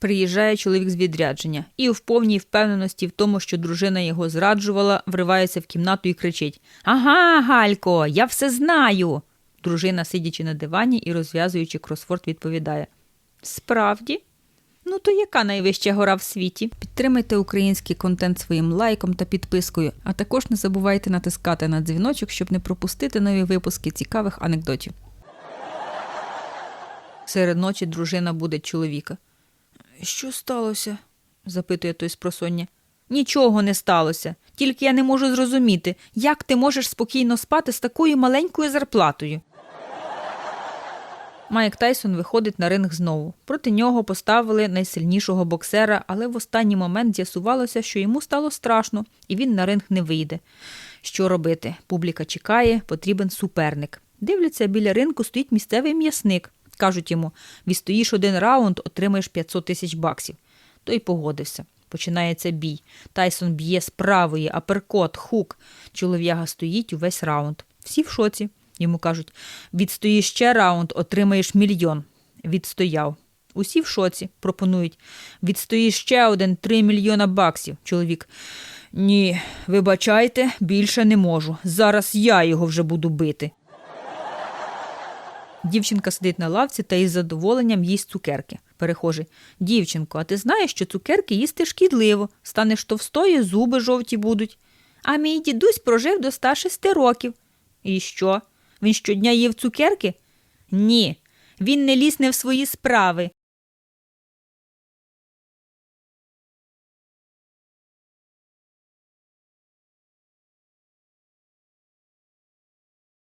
Приїжджає чоловік з відрядження і в повній впевненості в тому, що дружина його зраджувала, вривається в кімнату і кричить: Ага, Галько, я все знаю. Дружина, сидячи на дивані і розв'язуючи кросфорд, відповідає: Справді? Ну то яка найвища гора в світі? Підтримайте український контент своїм лайком та підпискою, а також не забувайте натискати на дзвіночок, щоб не пропустити нові випуски цікавих анекдотів. Серед ночі дружина буде чоловіка. Що сталося? запитує той з просоння. Нічого не сталося. Тільки я не можу зрозуміти, як ти можеш спокійно спати з такою маленькою зарплатою. Майк Тайсон виходить на ринг знову. Проти нього поставили найсильнішого боксера, але в останній момент з'ясувалося, що йому стало страшно, і він на ринг не вийде. Що робити? Публіка чекає, потрібен суперник. Дивляться, біля ринку стоїть місцевий м'ясник. Кажуть йому: відстоїш один раунд, отримаєш 500 тисяч баксів. Той погодився. Починається бій. Тайсон б'є з правої, аперкот, хук. Чолов'яга стоїть увесь раунд. Всі в шоці. Йому кажуть: відстоїш ще раунд, отримаєш мільйон. Відстояв. Усі в шоці. Пропонують. Відстоїш ще один три мільйона баксів. Чоловік. Ні, вибачайте, більше не можу. Зараз я його вже буду бити. Дівчинка сидить на лавці та із задоволенням їсть цукерки. Перехожий. Дівчинко, а ти знаєш, що цукерки їсти шкідливо. Станеш товстою, зуби жовті будуть. А мій дідусь прожив до 106 років. І що? Він щодня їв цукерки? Ні. Він не ліз не в свої справи.